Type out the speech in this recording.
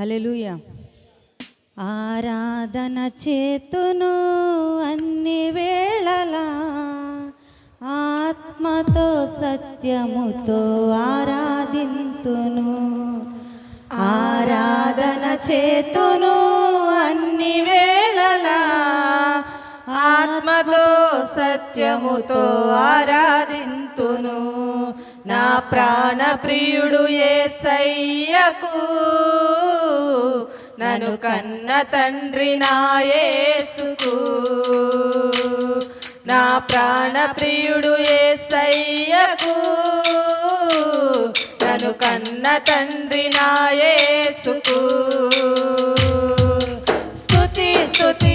Hallelujah ఆరాధన చేతును అన్ని వేళలా ఆత్మతో సత్యముతో ఆరాధింతును. ఆరాధన చేతును అన్ని వేళలా ఆత్మతో సత్యముతో ఆరాధింతును. నా ప్రాణ ప్రియుడు ఏ ఏసయ్యకు నను కన్న తండ్రి నాయసుకు నా ప్రాణ ప్రియుడు ఏసయ్యకు. నను కన్న తండ్రి నాయసుకు స్తుతి స్తుతి